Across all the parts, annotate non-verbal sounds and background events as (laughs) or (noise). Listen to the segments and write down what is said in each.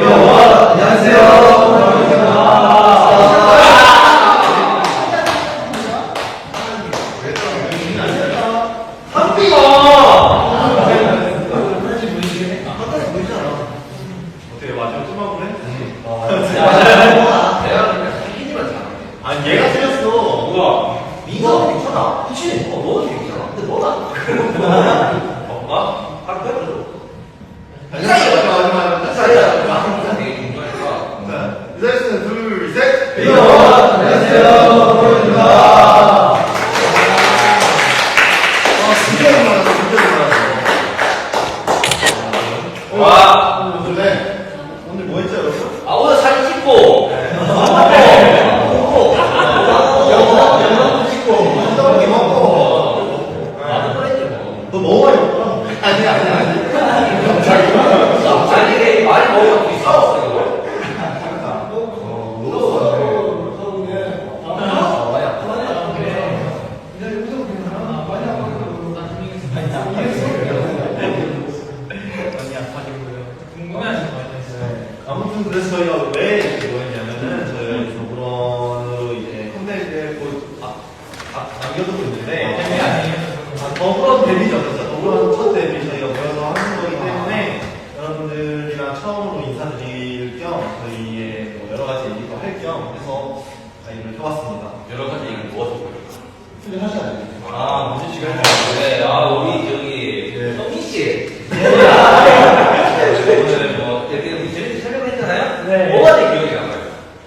어 아니, 아니, 아니. 아니 이게 많이 먹으면 우리 싸웠어 이거 아무튼 그래서 저희가 왜 이렇게 모였냐면은 저희가 저번으로 이제 컴퓨터에 곧 아, 아, 남겨두고 있는데 아, 더불어 데뷔죠 그렇죠 더불어 첫 데뷔 저희가 모여서 하는 거기 때문에 여러분들이랑 처음으로 인사드릴 겸 저희의 뭐 여러 가지 얘기도 할 겸 해서 이를 켜봤습니다 여러 가지 얘기를 모아서 근데 하셔야 돼요 아, 문진 씨가 네, 아 우리 저기 네. 성민 씨 오늘 뭐 이렇게 우리 재밌게 촬영했잖아요. 네. 뭐가 제일 기억에 남아요?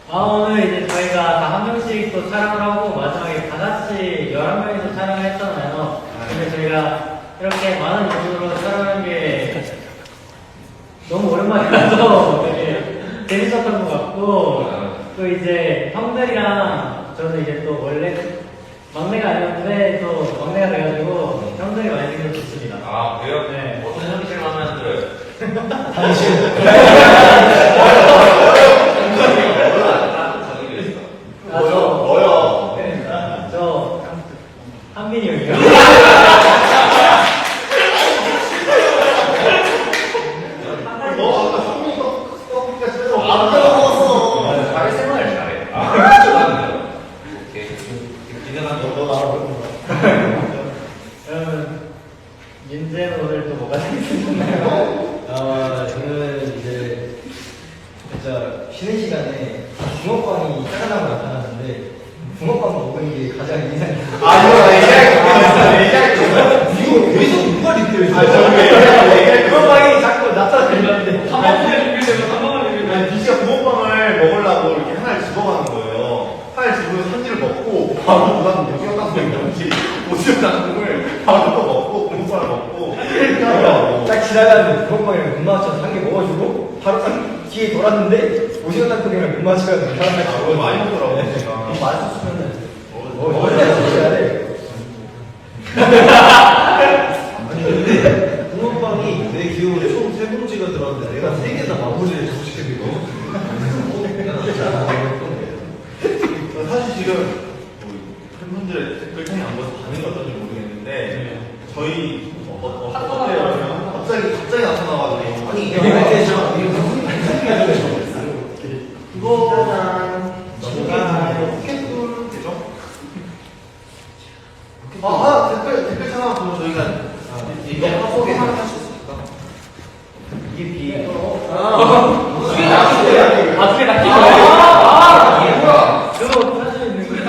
아, 오늘 이제 저희가 다 한 명씩 또 촬영을 하고 마지막에 다 같이 11명이서 촬영을 했잖아요. 근데 저희가 이렇게 많은 분으로 촬영한 게 너무 오랜만이라서 (laughs) 되게 재밌었던 것 같고 또 이제 형들이랑 저는 이제 또 원래 막내가 아니었는데 또 막내가 돼가지고 형들이 많이 생겨서 좋습니다. 아 그래요? 네. 어떤 형이 제일 마음에 안 들어요? 당신. 아, 뭐요? 저, 뭐요? 저 한빈이 형이요. 너 아까 성민이 떡볶이가 집에서 안 먹었어 사회생활 잘해. 아, 오케이. 기대한 거. 너 나랑 여러분 윤재는 오늘 또 뭐가 생겼나요? 아, 저는 이제 진짜 쉬는 시간에 붕어빵이 짜장면 나타났는데 붕어빵 먹은 게 가장 인상이 아, 이거 얘기할 거 있어. 얘기할 거 있어. 이거 여기서 누가 리뷰를 아, 저기 얘기할 얘기할 거 있어. 붕어빵이 자꾸 나타나는데 한 번만 리뷰되면 한 번만 리뷰되면. 아니, 디씨가 붕어빵을 먹으려고 이렇게 하나를 집어가는 거예요. 하나를 집으면서 한 입을 먹고, 바로 무슨 무슨 땅콩인지, 오징어 땅콩을 바로 또 먹고, 붕어빵을 먹고, 이렇게 하더라고. 딱 지나가는 붕어빵이랑 눈 맞춰서 한 개 먹어주고 바로 딱 뒤에 돌았는데 오징어 땅콩이랑 눈 맞춰서 아, 그거 많이 먹더라고, 제가. 맛있으면은 드셔야 돼 아니 근데 붕어빵이 내 기억으로 총 세 봉지가 들어왔는데 내가 세 개나 마무리를 거. 사실 지금 뭐 팬분들 댓글창에 안 보여서 반응이 어떤지 모르겠는데 저희 어, 어, 어, 어때요? 갑자기 갑자기 나타나가지고 아니 이게 이렇게 그거 뭔가 스케줄 되죠? 아, 아 댓글 댓글 창 하나 보면 저희가 아, 이게 소개 하나 할 수 있으니까 이게 비 아, 그게 낚인 거예요? 아, 이게 뭐야? 저거 펴져 있는 거예요?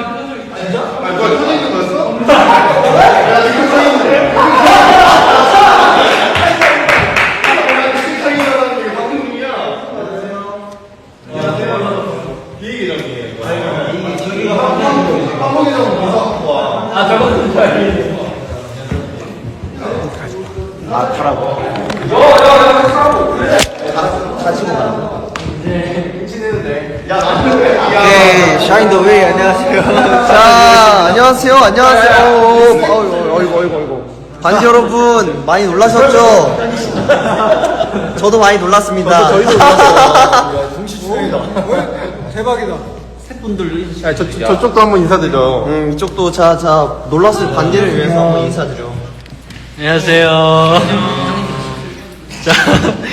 아 뭐야 켜져 있는 거였어? 야 지금 서 있는데 식탁이라는 게 방송이야 안녕하세요 비계정이에요 이게 저기가 한국에서 가서 와 아, 저거는 저희. 이제 친했는데 야 나한테 야 네, 샤인 더 웨이 안녕하세요. (laughs) 자, 안녕하세요. 안녕하세요. 어이구, 어이구, 어이구, 어이구. 반지 여러분 많이 놀라셨죠? 저도 많이 놀랐습니다. 저희도 놀랐어요. (laughs) 대박이다 저, 저, 저쪽도 한번 인사드려. 음, 이쪽도 자, 자, 놀랐을 반지를 위해서 한번 인사드려. 안녕하세요. 자,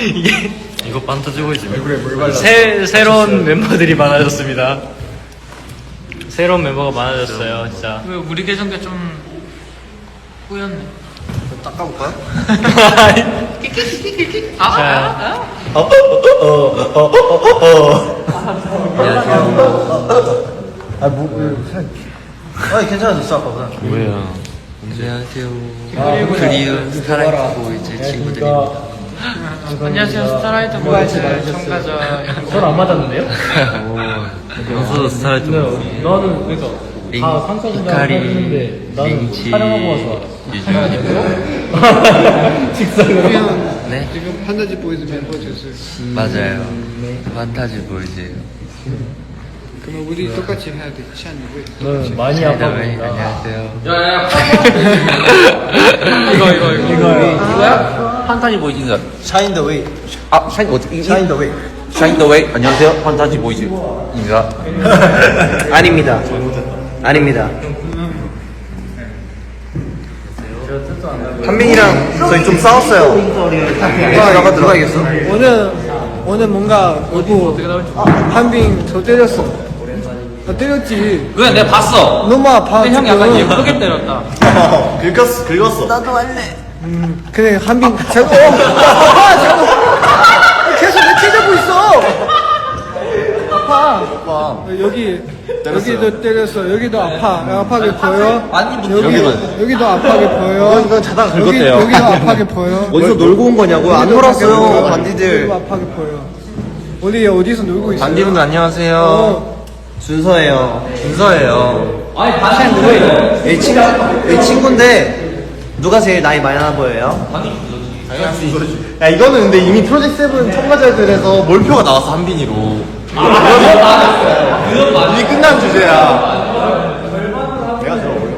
(laughs) 이게 이거 판타지 보이즈 새 새로운 멤버들이 많아졌습니다. 새로운 멤버가 많아졌어요, 진짜. 왜 우리 계정가 좀 뿌였네. 닦아볼까요? 자, 아, 뭐, 왜, 아니, 괜찮아졌어, 아까보다. 안녕하세요. 그리운 스타라이트 보이즈 친구들입니다. 안녕하세요 스타라이트 보이즈 참가자 서로 안 맞았는데요? 영수도 스타라이트 보이즈. 너는 그러니까 링, 다 상처분장 이카리, 해주는데 나는 링치, 촬영하고 와서 유준이. (laughs) 직선으로. 네? 지금 판타지 보이즈 멤버 주세요. 맞아요. 판타지 보이즈예요. 그러면 우리 똑같이 해야 돼. 치안이고. 너 많이 아파 네, 보인다. 안녕하세요. (laughs) 이거 이거 이거 이거야? 판타지 보이즈인가? 샤인 더 웨이. 아, 샤인 어떻게? 샤인 더 웨이. 샤인 더 웨이. 안녕하세요. 판타지 보이즈인가? (laughs) 아닙니다. 아닙니다. 한민이랑 저희 좀 싸웠어요. 들어가 들어가야겠어. 오늘 오늘 뭔가 너무 한빙 저 때렸어. 나 때렸지. 그래 내가 봤어 너무 아파. 근데 형이 약간 지금. 예쁘게 때렸다 (laughs) 긁었어, 긁었어. 그래 한빙 자꾸 어, 아파 자꾸 계속 내 찢어고 있어. 아파. 어, 여기 여기도 때렸어. 여기도 아파. 아파게 보여. 여기 여기는. 여기도 아파게 보여. 이건 자다가 여기 긁었대요. 여기 도 아파게 보여. (laughs) 어디서 놀고 온 거냐고요? 안 놀았어요. 반디들. 여기도 아파게 보여. 우리 어디서 놀고 있어? 반디분들 안녕하세요. 어. 준서예요. 준서예요. 아니 다시 뭐해 이 친구, 이 친구인데 누가 제일 나이 많이 나 보여요? 야 이거는 근데 이미 프로젝트 세븐 참가자들에서 몰표가 나왔어 한빈이로. 이미 끝난 주제야. 내가 들어보려.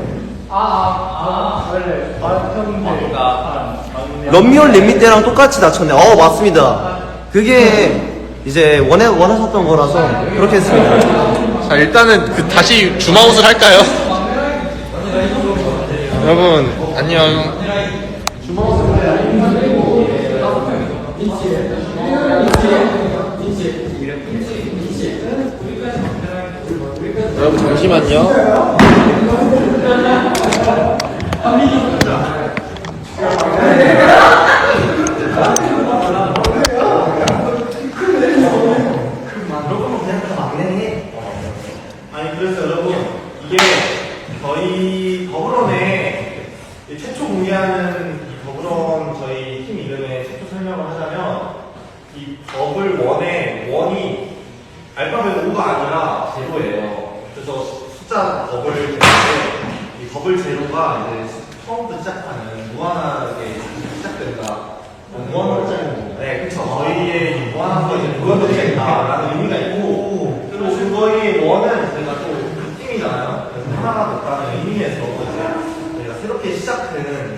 런미온 림미 때랑 똑같이 낮췄네. 어 맞습니다. 그게 이제 원해 원하셨던 거라서 그렇게 했습니다. 자, 일단은 그 다시 주마웃을 할까요? 여러분, 안녕. 여러분, 잠시만요. (laughs) 아니 그래서 여러분 이게 저희 더불어내 공개하는 이 더불어 저희 팀 이름의 최초 설명을 하자면 이 더블 원의 원이 알파벳 5가 아니라 제로예요. 그래서 숫자 더블 제로인데 이 더블 제로가 이제 처음부터 시작하는 무한하게 시작된다. 무한짜리 네, 그쵸. 저희의 이 무한한 거 이제 무한대가 있다라는 의미가 있고, 그리고 그거의 원은 저희가 또그 팀이잖아요. 그래서 하나가 됐다는 의미에서 이제 저희가 새롭게 시작되는 그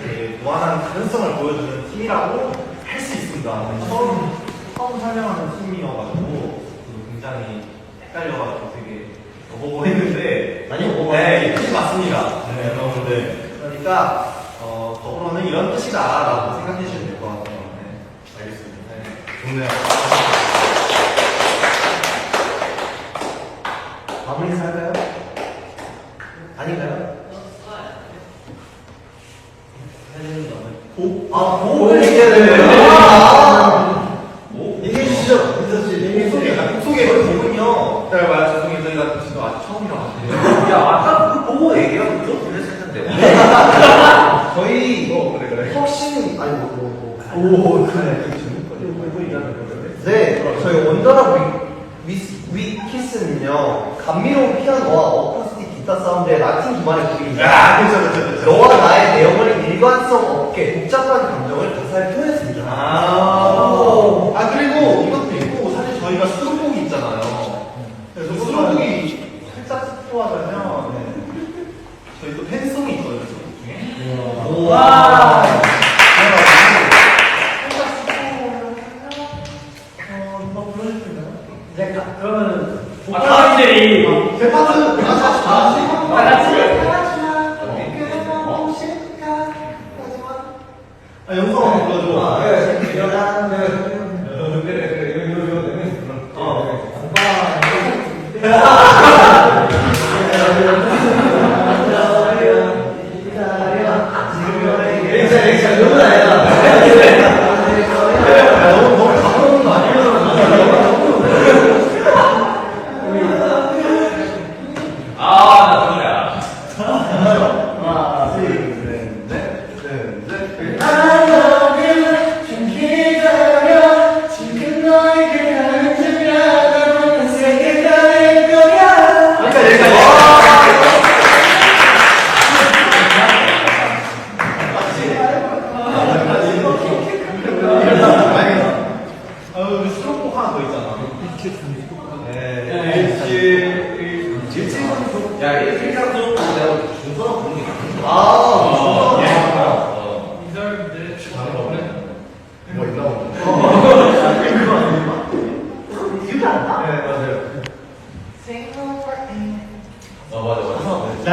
무한한 가능성을 보여주는 팀이라고 할 수 있습니다. 처음, 처음 설명하는 팀이어가지고, 굉장히 헷갈려가지고 되게 어버버 했는데, 많이 어버버 네, 이 뜻이 맞습니다. 네, 여러분들. 그러니까, 어, 더불어는 이런 뜻이다라고 생각해 주시면 될 것 같아요. 네, 알겠습니다. 네, 좋네요. 마무리 인사할까요? 아닌가요? 고? 아, 고를 얘기해야 되네요. 아, 얘기해 주시죠. 민서 씨. 얘기해 주세요. 속에 거군요. 네, 맞아요. 죄송해요. 저희가 지금 아직 처음이라. 야, 아까 그 보고 얘기하고 좀 그랬을 텐데. 저희 어, 그래, 그래. 혁신 아니 뭐, 뭐, 뭐. 오 그래 네 저희 원더락 위, 위 키스는요 감미로운 피아노와 어쿠스틱 기타 사운드의 라틴 기반의 곡입니다 아 그렇죠 그렇죠 너와 나의 내용을 일관성 없게 복잡한 감정을 가사에 표현했습니다. 아, 아 그리고 이것도 있고 사실 저희가 수록곡이 있잖아요. 그래서 수록곡이 살짝 스포하자면 네. 저희 또 팬송이 있거든요 수록곡 중에 와. 이제 가, 그러면 보컬들이. 제 파트 다 같이 다 같이 아 영상 Yeah.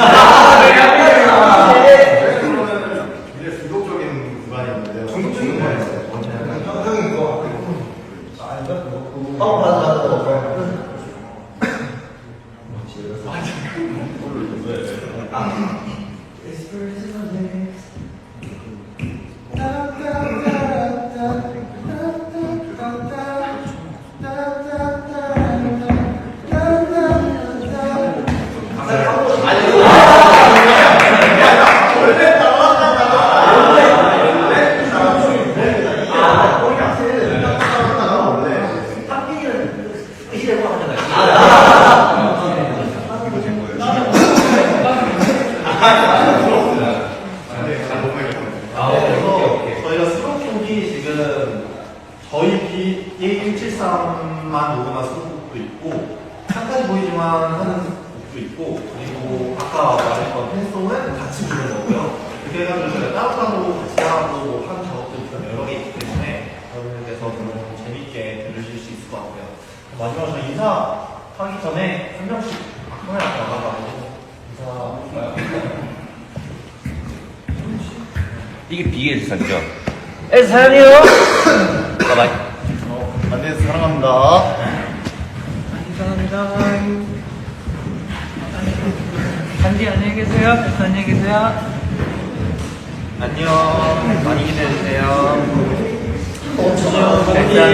あ! (laughs) K173만 녹음한 수록곡도 있고 잠깐 보이지만 하는 곡도 있고 그리고 아까 말했던 팬송은 같이 부르는 거고요 그렇게 해가지고 저희가 따로따로 같이 하고 뭐한 작업도 있고 여러 개 있기 때문에 여러분들께서 너무 재밌게 들으실 수 있을 것 같고요 마지막으로 인사하기 전에 한 명씩 카메라 나가가지고 인사할까요? 이게 비계의 산이죠? 에 산이요? 가만 만나서 사랑합니다. 감사합니다. 단디 안녕히 계세요. 안녕히 계세요. 안녕. 많이 기대해주세요. 안녕.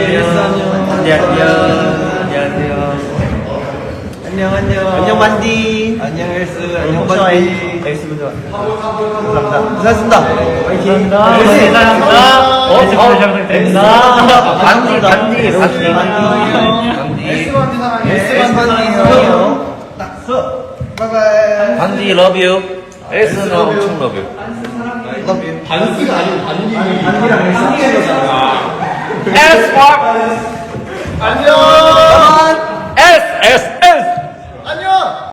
안돼 안녕. 안녕하세요. 안녕 안녕. 안녕 만디. 안녕 엘스. 안녕 만디. 먼저. 감사합니다. 고생하셨습니다. 화이팅. 네, 감사합니다. 어, 잘 부탁드립니다. 반디 반디 반디 반디. S 반디 사랑해. 엘스 반디요. 바이바이. 반디 러뷰. 에스는 엄청 러뷰. 반스가 아니고 반디. 반디랑 엘스. 에스팝! 안녕.